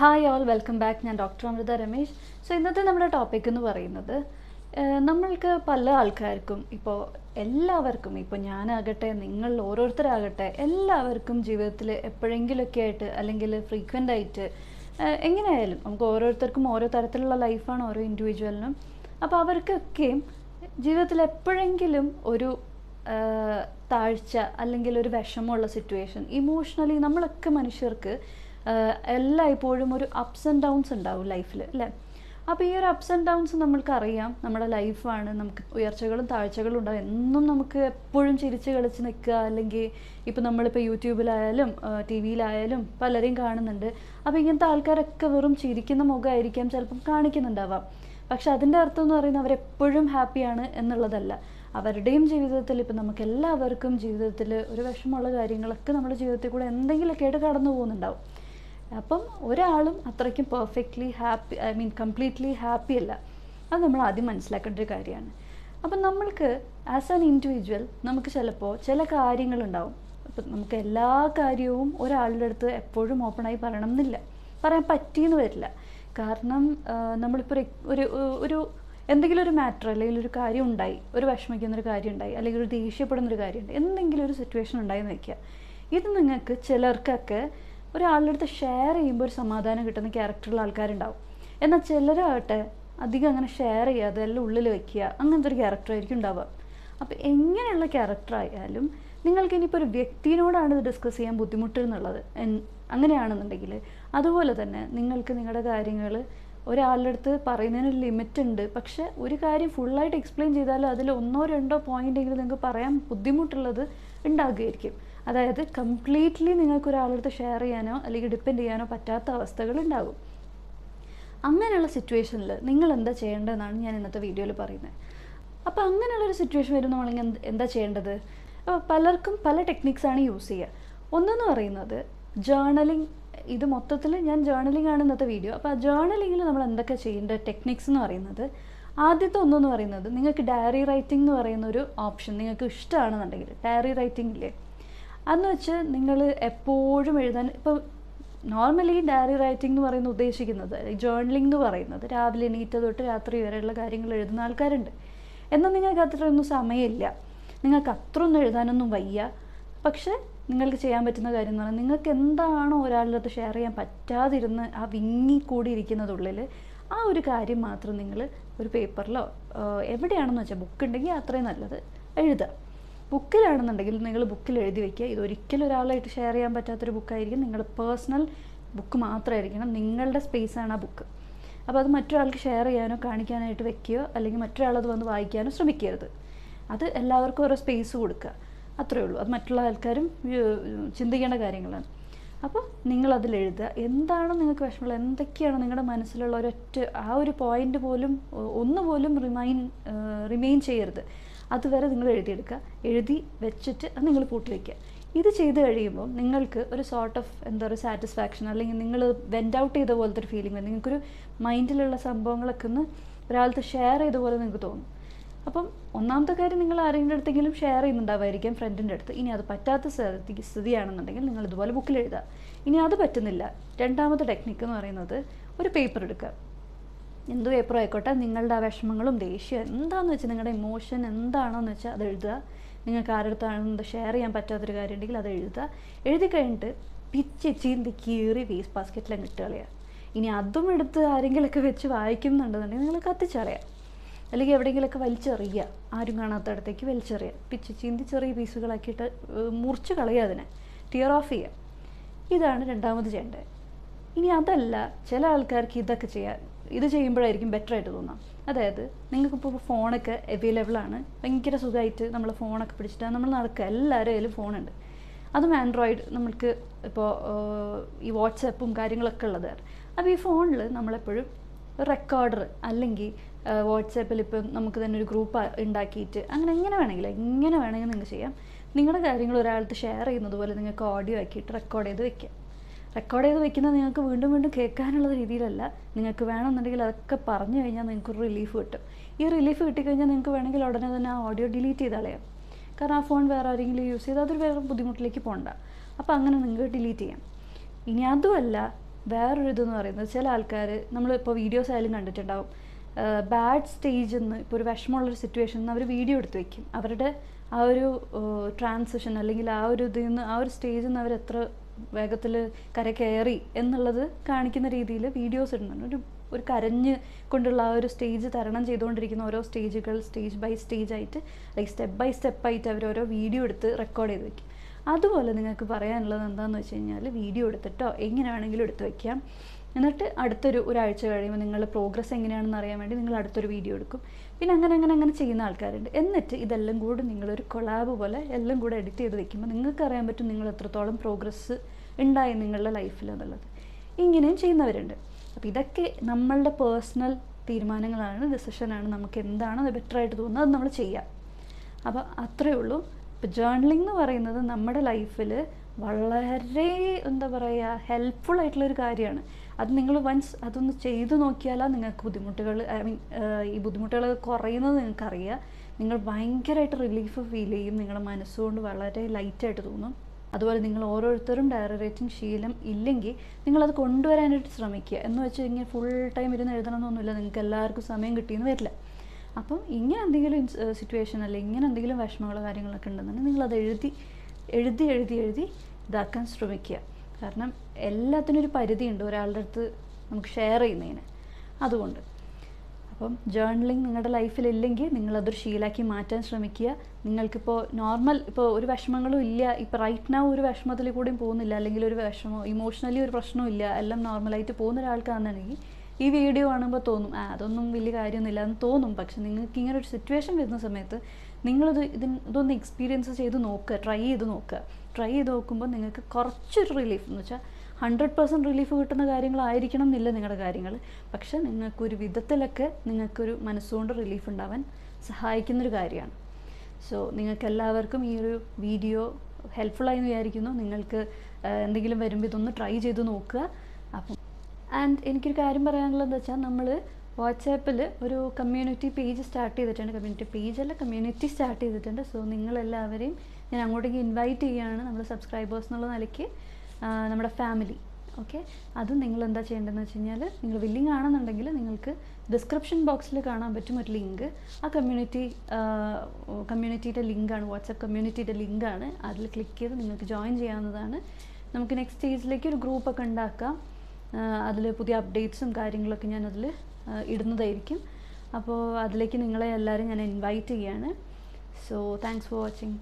Hi all welcome back ഞാൻ doctor Amrita Ramesh. So ഇന്നത്തെ നമ്മുടെ ടോപ്പിക് എന്ന് പറയുന്നത് നമ്മൾക്ക് പല ആൾക്കാർക്കും ഇപ്പോൾ എല്ലാവർക്കും ഇപ്പോൾ ഞാനാകട്ടെ നിങ്ങൾ ഓരോരുത്തരാകട്ടെ എല്ലാവർക്കും ജീവിതത്തിൽ എപ്പോഴെങ്കിലുമൊക്കെ ആയിട്ട് അല്ലെങ്കിൽ ഫ്രീക്വന്റ് ആയിട്ട് എങ്ങനെയായാലും നമുക്ക് ഓരോരുത്തർക്കും ഓരോ തരത്തിലുള്ള ലൈഫാണ് ഓരോ ഇൻഡിവിജ്വലിനും അപ്പോൾ അവർക്കൊക്കെയും ജീവിതത്തിൽ എപ്പോഴെങ്കിലും ഒരു താഴ്ച അല്ലെങ്കിൽ ഒരു വിഷമമുള്ള സിറ്റുവേഷൻ ഇമോഷണലി നമ്മളൊക്കെ മനുഷ്യർക്ക് എല്ലായ്പ്പോഴും ഒരു അപ്സ് ആൻഡ് ഡൗൺസ് ഉണ്ടാവും ലൈഫിൽ അല്ലേ? അപ്പോൾ ഈ ഒരു അപ്സ് ആൻഡ് ഡൗൺസ് നമ്മൾക്കറിയാം. നമ്മുടെ ലൈഫാണ് നമുക്ക് ഉയർച്ചകളും താഴ്ചകളും ഉണ്ടാവും. എന്നും നമുക്ക് എപ്പോഴും ചിരിച്ച് കളിച്ച് നിൽക്കുക. അല്ലെങ്കിൽ ഇപ്പോൾ നമ്മളിപ്പോൾ യൂട്യൂബിലായാലും ടി വിയിലായാലും പലരെയും കാണുന്നുണ്ട്. അപ്പോൾ ഇങ്ങനത്തെ ആൾക്കാരൊക്കെ വെറും ചിരിക്കുന്ന മുഖമായിരിക്കാം ചിലപ്പം കാണിക്കുന്നുണ്ടാവാം. പക്ഷെ അതിന്റെ അർത്ഥം എന്ന് പറയുന്നത് അവരെപ്പോഴും ഹാപ്പിയാണ് എന്നുള്ളതല്ല. അവരുടെയും ജീവിതത്തിൽ ഇപ്പം നമുക്ക് എല്ലാവർക്കും ജീവിതത്തിൽ ഒരു വിഷമമുള്ള കാര്യങ്ങളൊക്കെ നമ്മുടെ ജീവിതത്തിൽ കൂടെ എന്തെങ്കിലുമൊക്കെ ആയിട്ട് കടന്നു പോകുന്നുണ്ടാവും അപ്പം ഒരാളും അത്രയ്ക്കും perfectly happy I mean completely happy അല്ല. അത് നമ്മൾ ആദ്യം മനസ്സിലാക്കേണ്ട ഒരു കാര്യമാണ്. അപ്പം നമ്മൾക്ക് ആസ് ആൻ ഇൻഡിവിജ്വൽ നമുക്ക് ചിലപ്പോൾ ചില കാര്യങ്ങളുണ്ടാവും. അപ്പം നമുക്ക് എല്ലാ കാര്യവും ഒരാളുടെ അടുത്ത് എപ്പോഴും ഓപ്പണായി പറയണം എന്നില്ല. പറയാൻ പറ്റിയെന്ന് വരില്ല. കാരണം നമ്മളിപ്പോൾ ഒരു ഒരു എന്തെങ്കിലും ഒരു മാറ്റർ അല്ലെങ്കിൽ ഒരു കാര്യം ഉണ്ടായി ഒരു വിഷമിക്കുന്ന ഒരു കാര്യം ഉണ്ടായി അല്ലെങ്കിൽ ഒരു ദേഷ്യപ്പെടുന്ന ഒരു കാര്യം ഉണ്ടായി എന്തെങ്കിലും ഒരു സിറ്റുവേഷൻ ഉണ്ടായി എന്ന് വയ്ക്കുക ഇത് നിങ്ങൾക്ക് ചിലർക്കൊക്കെ ഒരാളുടെ അടുത്ത് ഷെയർ ചെയ്യുമ്പോൾ ഒരു സമാധാനം കിട്ടുന്ന ക്യാരക്ടറുള്ള ആൾക്കാരുണ്ടാവും. എന്നാൽ ചിലരാകട്ടെ അധികം അങ്ങനെ ഷെയർ ചെയ്യാതെ എല്ലാം ഉള്ളിൽ വെക്കുക അങ്ങനത്തെ ഒരു ക്യാരക്ടർ ആയിരിക്കും ഉണ്ടാവുക. അപ്പോൾ എങ്ങനെയുള്ള ക്യാരക്ടർ ആയാലും നിങ്ങൾക്ക് ഇനിയിപ്പോൾ ഒരു വ്യക്തിയോടാണ് ഇത് ഡിസ്കസ് ചെയ്യാൻ ബുദ്ധിമുട്ട് എന്നുള്ളത് എൻ- അങ്ങനെയാണെന്നുണ്ടെങ്കിൽ അതുപോലെ തന്നെ നിങ്ങൾക്ക് നിങ്ങളുടെ കാര്യങ്ങൾ ഒരാളുടെ അടുത്ത് പറയുന്നതിന് ലിമിറ്റ് ഉണ്ട്. പക്ഷെ ഒരു കാര്യം ഫുള്ളായിട്ട് എക്സ്പ്ലെയിൻ ചെയ്താൽ അതിൽ ഒന്നോ രണ്ടോ പോയിന്റ് എങ്കിലും നിങ്ങൾക്ക് പറയാൻ ബുദ്ധിമുട്ടുള്ളത് ഉണ്ടാകുമായിരിക്കും അതായത് കംപ്ലീറ്റ്ലി നിങ്ങൾക്ക് ഒരാളടുത്ത് ഷെയർ ചെയ്യാനോ അല്ലെങ്കിൽ ഡിപ്പെൻഡ് ചെയ്യാനോ പറ്റാത്ത അവസ്ഥകൾ ഉണ്ടാകും അങ്ങനെയുള്ള സിറ്റുവേഷനിൽ നിങ്ങൾ എന്താ ചെയ്യേണ്ടതെന്നാണ് ഞാൻ ഇന്നത്തെ വീഡിയോയിൽ പറയുന്നത്. അപ്പോൾ അങ്ങനെയുള്ളൊരു സിറ്റുവേഷൻ വരുമ്പോൾ എന്ത് എന്താ ചെയ്യേണ്ടത്? അപ്പോൾ പലർക്കും പല ടെക്നിക്സാണ് യൂസ് ചെയ്യുക ഒന്നെന്ന് പറയുന്നത് ജേർണലിംഗ് ഇത് മൊത്തത്തിൽ ഞാൻ ജേർണലിംഗ് ആണ് ഇന്നത്തെ വീഡിയോ അപ്പോൾ ആ ജേർണലിങ്ങിൽ നമ്മൾ എന്തൊക്കെ ചെയ്യേണ്ട ടെക്നിക്സ് എന്ന് പറയുന്നത്? ആദ്യത്തെ ഒന്നെന്ന് പറയുന്നത് നിങ്ങൾക്ക് ഡയറി റൈറ്റിംഗ് എന്ന് പറയുന്ന ഒരു ഓപ്ഷൻ നിങ്ങൾക്ക് ഇഷ്ടമാണെന്നുണ്ടെങ്കിൽ ഡയറി റൈറ്റിംഗ് ഇല്ലേ? അതെന്ന് വെച്ച് നിങ്ങൾ എപ്പോഴും എഴുതാൻ ഇപ്പോൾ നോർമലി ഡയറി റൈറ്റിംഗ് എന്ന് പറയുന്ന ഉദ്ദേശിക്കുന്നത് ജേർണലിംഗ് എന്ന് പറയുന്നത് രാവിലെ എണീറ്റ് തൊട്ട് രാത്രി വരെയുള്ള കാര്യങ്ങൾ എഴുതുന്ന ആൾക്കാരുണ്ട്. എന്നാൽ നിങ്ങൾക്ക് അത്രയൊന്നും സമയമില്ല. നിങ്ങൾക്ക് അത്ര ഒന്നും എഴുതാനൊന്നും വയ്യ. പക്ഷേ നിങ്ങൾക്ക് ചെയ്യാൻ പറ്റുന്ന കാര്യം എന്ന് പറഞ്ഞാൽ നിങ്ങൾക്ക് എന്താണോ ഒരാളുടെ അടുത്ത് ഷെയർ ചെയ്യാൻ പറ്റാതിരുന്ന് ആ വിങ്ങി കൂടിയിരിക്കുന്നതുള്ളിൽ ആ ഒരു കാര്യം മാത്രം നിങ്ങൾ ഒരു പേപ്പറിലോ എവിടെയാണെന്ന് വെച്ചാൽ ബുക്ക് ഉണ്ടെങ്കിൽ അത്രയും നല്ലത് എഴുതുക. ബുക്കിലാണെന്നുണ്ടെങ്കിൽ നിങ്ങൾ ബുക്കിൽ എഴുതി വയ്ക്കുക. ഇത് ഒരിക്കലും ഒരാളായിട്ട് ഷെയർ ചെയ്യാൻ പറ്റാത്തൊരു ബുക്കായിരിക്കും നിങ്ങൾ പേഴ്സണൽ ബുക്ക് മാത്രമായിരിക്കണം. നിങ്ങളുടെ സ്പേസാണ് ആ ബുക്ക് അപ്പോൾ അത് മറ്റൊരാൾക്ക് ഷെയർ ചെയ്യാനോ കാണിക്കാനായിട്ട് വെക്കുകയോ അല്ലെങ്കിൽ മറ്റൊരാളത് വന്ന് വായിക്കാനോ ശ്രമിക്കരുത്. അത് എല്ലാവർക്കും ഓരോ സ്പേസ് കൊടുക്കുക. അത്രയേ ഉള്ളൂ. അത് മറ്റുള്ള ആൾക്കാരും ചിന്തിക്കേണ്ട കാര്യങ്ങളാണ്. അപ്പോൾ നിങ്ങളതിൽ എഴുതുക. എന്താണ് നിങ്ങൾക്ക് വിഷമമുള്ളത് എന്തൊക്കെയാണ് നിങ്ങളുടെ മനസ്സിലുള്ള ഒരൊറ്റ ആ ഒരു പോയിന്റ് പോലും ഒന്നുപോലും ഒന്ന് പോലും റിമൈൻ റിമെയിൻ ചെയ്യരുത്. അതുവരെ നിങ്ങൾ എഴുതിയെടുക്കുക. എഴുതി വെച്ചിട്ട് അത് നിങ്ങൾ പൂട്ടി വയ്ക്കുക ഇത് ചെയ്ത് കഴിയുമ്പോൾ നിങ്ങൾക്ക് ഒരു സോർട്ട് ഓഫ് എന്താ പറയുക സാറ്റിസ്ഫാക്ഷൻ അല്ലെങ്കിൽ നിങ്ങൾ വെൻഡ് ഔട്ട് ചെയ്ത പോലത്തെ ഒരു ഫീലിംഗ് വരും. നിങ്ങൾക്കൊരു മൈൻഡിലുള്ള സംഭവങ്ങളൊക്കെ ഒന്ന് ഒരാളത്ത് ഷെയർ ചെയ്ത പോലെ നിങ്ങൾക്ക് തോന്നും. അപ്പം ഒന്നാമത്തെ കാര്യം നിങ്ങൾ ആരെങ്കിലും അടുത്തെങ്കിലും ഷെയർ ചെയ്യുന്നുണ്ടാവായിരിക്കാം ഫ്രണ്ടിന്റെ അടുത്ത്. ഇനി അത് പറ്റാത്ത സ്ഥിതി സ്ഥിതിയാണെന്നുണ്ടെങ്കിൽ നിങ്ങൾ ഇതുപോലെ ബുക്കിൽ എഴുതുക. ഇനി അത് പറ്റുന്നില്ല. രണ്ടാമത്തെ ടെക്നിക്ക് എന്ന് പറയുന്നത് ഒരു പേപ്പർ എടുക്കുക. എന്ത് പേപ്പർ ആയിക്കോട്ടെ നിങ്ങളുടെ ആ വിഷമങ്ങളും ദേഷ്യം എന്താണെന്ന് വെച്ചാൽ നിങ്ങളുടെ ഇമോഷൻ എന്താണോ എന്ന് വെച്ചാൽ അത് എഴുതുക. നിങ്ങൾക്ക് ആരുടെ ഷെയർ ചെയ്യാൻ പറ്റാത്തൊരു കാര്യം ഉണ്ടെങ്കിൽ അത് എഴുതുക. എഴുതി കഴിഞ്ഞിട്ട് പിച്ച് ചീന്തി കീറി വേസ്റ്റ് ബാസ്ക്കറ്റിലും ഇട്ട് കളയുക. ഇനി അതും എടുത്ത് ആരെങ്കിലുമൊക്കെ വെച്ച് വായിക്കുന്നുണ്ടെന്നുണ്ടെങ്കിൽ നിങ്ങൾ കത്തിച്ചറിയാം അല്ലെങ്കിൽ എവിടെയെങ്കിലുമൊക്കെ വലിച്ചെറിയുക. ആരും കാണാത്തടത്തേക്ക് വലിച്ചെറിയുക. പിച്ച് ചീന്തി ചെറിയ പീസുകളാക്കിയിട്ട് മുറിച്ച് കളയുക അതിനെ. ടിയർ ഓഫ് ചെയ്യുക. ഇതാണ് രണ്ടാമത് ചെയ്യേണ്ടത്. ഇനി അതല്ല ചില ആൾക്കാർക്ക് ഇതൊക്കെ ചെയ്യാൻ ഇത് ചെയ്യുമ്പോഴായിരിക്കും ബെറ്റർ ആയിട്ട് തോന്നാം. അതായത് നിങ്ങൾക്കിപ്പോൾ ഫോണൊക്കെ അവൈലബിൾ ആണ്. ഭയങ്കര സുഖമായിട്ട് നമ്മൾ ഫോണൊക്കെ പിടിച്ചിട്ട് നമ്മൾ നടക്കുക. എല്ലാവരും കയ്യിലും ഫോണുണ്ട് അതും ആൻഡ്രോയിഡ് നമ്മൾക്ക് ഇപ്പോൾ ഈ വാട്സപ്പും കാര്യങ്ങളൊക്കെ ഉള്ളതാണ് അപ്പോൾ ഈ ഫോണിൽ നമ്മളെപ്പോഴും റെക്കോർഡർ അല്ലെങ്കിൽ വാട്സാപ്പിൽ ഇപ്പം നമുക്ക് തന്നെ ഒരു ഗ്രൂപ്പ് ഉണ്ടാക്കിയിട്ട് അങ്ങനെ എങ്ങനെ വേണമെങ്കിലും എങ്ങനെ വേണമെങ്കിൽ നിങ്ങൾക്ക് ചെയ്യാം. നിങ്ങളുടെ കാര്യങ്ങൾ ഒരാൾക്ക് ഷെയർ ചെയ്യുന്നത് പോലെ നിങ്ങൾക്ക് ഓഡിയോ ആക്കിയിട്ട് റെക്കോർഡ് ചെയ്ത് വെക്കാം. റെക്കോർഡ് ചെയ്ത് വെക്കുന്നത് നിങ്ങൾക്ക് വീണ്ടും വീണ്ടും കേൾക്കാനുള്ള രീതിയിലല്ല. നിങ്ങൾക്ക് വേണമെന്നുണ്ടെങ്കിൽ അതൊക്കെ പറഞ്ഞു കഴിഞ്ഞാൽ നിങ്ങൾക്ക് ഒരു റിലീഫ് കിട്ടും. ഈ റിലീഫ് കിട്ടിക്കഴിഞ്ഞാൽ നിങ്ങൾക്ക് വേണമെങ്കിൽ ഉടനെ തന്നെ ആ ഓഡിയോ ഡിലീറ്റ് ചെയ്ത് കളയാം. കാരണം ആ ഫോൺ വേറെ ആരെങ്കിലും യൂസ് ചെയ്ത് അതൊരു വേറെ ബുദ്ധിമുട്ടിലേക്ക് പോകണ്ട. അപ്പോൾ അങ്ങനെ നിങ്ങൾക്ക് ഡിലീറ്റ് ചെയ്യാം. ഇനി അതുമല്ല വേറൊരു ഇതെന്ന് പറയുന്നത് ചില ആൾക്കാർ നമ്മളിപ്പോൾ വീഡിയോസ് ആയാലും കണ്ടിട്ടുണ്ടാവും. ബാഡ് സ്റ്റേജിൽ നിന്ന് ഇപ്പോൾ ഒരു വിഷമമുള്ളൊരു സിറ്റുവേഷനിൽ നിന്ന് അവർ വീഡിയോ എടുത്ത് വയ്ക്കും അവരുടെ ആ ഒരു ട്രാൻസിഷൻ അല്ലെങ്കിൽ ആ ഒരു ഇതിൽ നിന്ന് ആ ഒരു സ്റ്റേജിൽ നിന്ന് അവർ എത്ര വേഗത്തിൽ കര കയറി എന്നുള്ളത് കാണിക്കുന്ന രീതിയിൽ വീഡിയോസ് ഇടുന്നുണ്ട്. ഒരു ഒരു കരഞ്ഞ് കൊണ്ടുള്ള ആ ഒരു സ്റ്റേജ് തരണം ചെയ്തുകൊണ്ടിരിക്കുന്ന ഓരോ സ്റ്റേജുകൾ സ്റ്റേജ് ബൈ സ്റ്റേജ് ആയിട്ട് ലൈക്ക് സ്റ്റെപ്പ് ബൈ സ്റ്റെപ്പ് ആയിട്ട് അവർ ഓരോ വീഡിയോ എടുത്ത് റെക്കോർഡ് ചെയ്ത് വെക്കും. അതുപോലെ നിങ്ങൾക്ക് പറയാനുള്ളത് എന്താണെന്ന് വെച്ച് കഴിഞ്ഞാൽ വീഡിയോ എടുത്തിട്ടോ എങ്ങനെ വേണമെങ്കിലും എടുത്ത് വയ്ക്കാം എന്നിട്ട് അടുത്തൊരു ഒരാഴ്ച കഴിയുമ്പോൾ നിങ്ങൾ പ്രോഗ്രസ് എങ്ങനെയാണെന്ന് അറിയാൻ വേണ്ടി നിങ്ങൾ അടുത്തൊരു വീഡിയോ എടുക്കും. പിന്നെ അങ്ങനെ അങ്ങനെ അങ്ങനെ ചെയ്യുന്ന ആൾക്കാരുണ്ട്. എന്നിട്ട് ഇതെല്ലാം കൂടി നിങ്ങളൊരു കൊളാബ് പോലെ എല്ലാം കൂടെ എഡിറ്റ് ചെയ്ത് വെക്കുമ്പോൾ നിങ്ങൾക്ക് അറിയാൻ പറ്റും നിങ്ങൾ എത്രത്തോളം പ്രോഗ്രസ് ഉണ്ടായി നിങ്ങളുടെ ലൈഫിൽ എന്നുള്ളത്. ഇങ്ങനെയും ചെയ്യുന്നവരുണ്ട്. അപ്പോൾ ഇതൊക്കെ നമ്മളുടെ പേഴ്സണൽ തീരുമാനങ്ങളാണ് ഡിസിഷനാണ് നമുക്ക് എന്താണ് ആയിട്ട് തോന്നുന്നത് അത് നമ്മൾ ചെയ്യാം. അപ്പോൾ അത്രയേ ഉള്ളൂ. ഇപ്പോൾ ജേർണലിംഗ് എന്ന് പറയുന്നത് നമ്മുടെ ലൈഫിൽ വളരെ എന്താ പറയുക ഹെൽപ്ഫുൾ ആയിട്ടുള്ളൊരു കാര്യമാണ്. അത് നിങ്ങൾ വൺസ് അതൊന്ന് ചെയ്തു നോക്കിയാലാ നിങ്ങൾക്ക് ബുദ്ധിമുട്ടുകൾ ഐ മീൻ ഈ ബുദ്ധിമുട്ടുകൾ കുറയുന്നത് നിങ്ങൾക്കറിയാം. നിങ്ങൾ ഭയങ്കരമായിട്ട് റിലീഫ് ഫീൽ ചെയ്യും. നിങ്ങളുടെ മനസ്സുകൊണ്ട് വളരെ ലൈറ്റായിട്ട് തോന്നും. അതുപോലെ നിങ്ങൾ ഓരോരുത്തരും ഡയറി റൈറ്റിംഗ് ശീലം ഇല്ലെങ്കിൽ നിങ്ങളത് കൊണ്ടുവരാനായിട്ട് ശ്രമിക്കുക. എന്ന് വെച്ച് കഴിഞ്ഞാൽ ഫുൾ ടൈം ഇരുന്ന് എഴുതണമെന്നൊന്നുമില്ല നിങ്ങൾക്ക് എല്ലാവർക്കും സമയം കിട്ടിയെന്ന് വരില്ല. അപ്പം ഇങ്ങനെ എന്തെങ്കിലും സിറ്റുവേഷൻ അല്ലെങ്കിൽ ഇങ്ങനെ എന്തെങ്കിലും വിഷമങ്ങളോ കാര്യങ്ങളൊക്കെ ഉണ്ടെന്നുണ്ടെങ്കിൽ നിങ്ങൾ അത് എഴുതി എഴുതി എഴുതി എഴുതി ഇതാക്കാൻ ശ്രമിക്കുക. കാരണം എല്ലാത്തിനും ഒരു പരിധിയുണ്ട് ഒരാളുടെ അടുത്ത് നമുക്ക് ഷെയർ ചെയ്യുന്നതിന്. അതുകൊണ്ട് അപ്പം ജേർണലിംഗ് നിങ്ങളുടെ ലൈഫിലില്ലെങ്കിൽ നിങ്ങളതൊരു ശീലാക്കി മാറ്റാൻ ശ്രമിക്കുക. നിങ്ങൾക്കിപ്പോൾ നോർമൽ ഇപ്പോൾ ഒരു വിഷമങ്ങളും ഇല്ല. ഇപ്പോൾ റൈറ്റ് നൗ ഒരു വിഷമത്തിൽ കൂടിയും പോകുന്നില്ല. അല്ലെങ്കിൽ ഒരു വിഷമോ ഇമോഷണലി ഒരു പ്രശ്നവും ഇല്ല. എല്ലാം നോർമലായിട്ട് പോകുന്ന ഒരാൾക്കാണെന്നുണ്ടെങ്കിൽ ഈ വീഡിയോ കാണുമ്പോൾ തോന്നും ആ അതൊന്നും വലിയ കാര്യമൊന്നുമില്ല എന്ന് തോന്നും. പക്ഷെ നിങ്ങൾക്ക് ഇങ്ങനെ ഒരു സിറ്റുവേഷൻ വരുന്ന സമയത്ത് നിങ്ങളിത് ഇതിന് ഇതൊന്ന് എക്സ്പീരിയൻസ് ചെയ്ത് നോക്കുക ട്രൈ ചെയ്ത് നോക്കുക. ട്രൈ ചെയ്ത് നോക്കുമ്പോൾ നിങ്ങൾക്ക് കുറച്ചൊരു റിലീഫ് എന്ന് വെച്ചാൽ ഹൺഡ്രഡ് പെർസെന്റ് റിലീഫ് കിട്ടുന്ന കാര്യങ്ങളായിരിക്കണം എന്നില്ല നിങ്ങളുടെ കാര്യങ്ങൾ പക്ഷെ നിങ്ങൾക്കൊരു വിധത്തിലൊക്കെ നിങ്ങൾക്കൊരു മനസ്സുകൊണ്ട് റിലീഫ് ഉണ്ടാവാൻ സഹായിക്കുന്നൊരു കാര്യമാണ്. സോ നിങ്ങൾക്ക് എല്ലാവർക്കും ഈ ഒരു വീഡിയോ ഹെൽപ്ഫുള്ളായി വിചാരിക്കുന്നു. നിങ്ങൾക്ക് എന്തെങ്കിലും വരുമ്പോൾ ഇതൊന്ന് ട്രൈ ചെയ്ത് നോക്കുക. അപ്പം ആൻഡ് എനിക്കൊരു കാര്യം പറയാനുള്ളതെന്ന് വെച്ചാൽ നമ്മൾ വാട്സാപ്പിൽ ഒരു കമ്മ്യൂണിറ്റി പേജ് സ്റ്റാർട്ട് ചെയ്തിട്ടുണ്ട്. കമ്മ്യൂണിറ്റി പേജ് അല്ല കമ്മ്യൂണിറ്റി സ്റ്റാർട്ട് ചെയ്തിട്ടുണ്ട്. സോ നിങ്ങളെല്ലാവരെയും ഞാൻ അങ്ങോട്ടേക്ക് ഇൻവൈറ്റ് ചെയ്യുകയാണ് നമ്മൾ സബ്സ്ക്രൈബേഴ്സ് എന്നുള്ള നിലയ്ക്ക് നമ്മുടെ ഫാമിലി ഓക്കെ അത് നിങ്ങൾ എന്താ ചെയ്യേണ്ടതെന്ന് വെച്ച് കഴിഞ്ഞാൽ നിങ്ങൾ വില്ലിങ് ആണെന്നുണ്ടെങ്കിൽ നിങ്ങൾക്ക് ഡിസ്ക്രിപ്ഷൻ ബോക്സിൽ കാണാൻ പറ്റും ഒരു ലിങ്ക്. ആ കമ്മ്യൂണിറ്റി കമ്മ്യൂണിറ്റിയുടെ ലിങ്കാണ് വാട്സപ്പ് കമ്മ്യൂണിറ്റിയുടെ ലിങ്കാണ്. അതിൽ ക്ലിക്ക് ചെയ്ത് നിങ്ങൾക്ക് ജോയിൻ ചെയ്യാവുന്നതാണ്. നമുക്ക് നെക്സ്റ്റ് സ്റ്റേജിലേക്ക് ഒരു ഗ്രൂപ്പൊക്കെ ഉണ്ടാക്കാം. അതിൽ പുതിയ അപ്ഡേറ്റ്സും കാര്യങ്ങളൊക്കെ ഞാൻ അതിൽ ഇടുന്നതായിരിക്കും. അപ്പോൾ അതിലേക്ക് നിങ്ങളെ എല്ലാവരും ഞാൻ ഇൻവൈറ്റ് ചെയ്യാണ്. So thanks for watching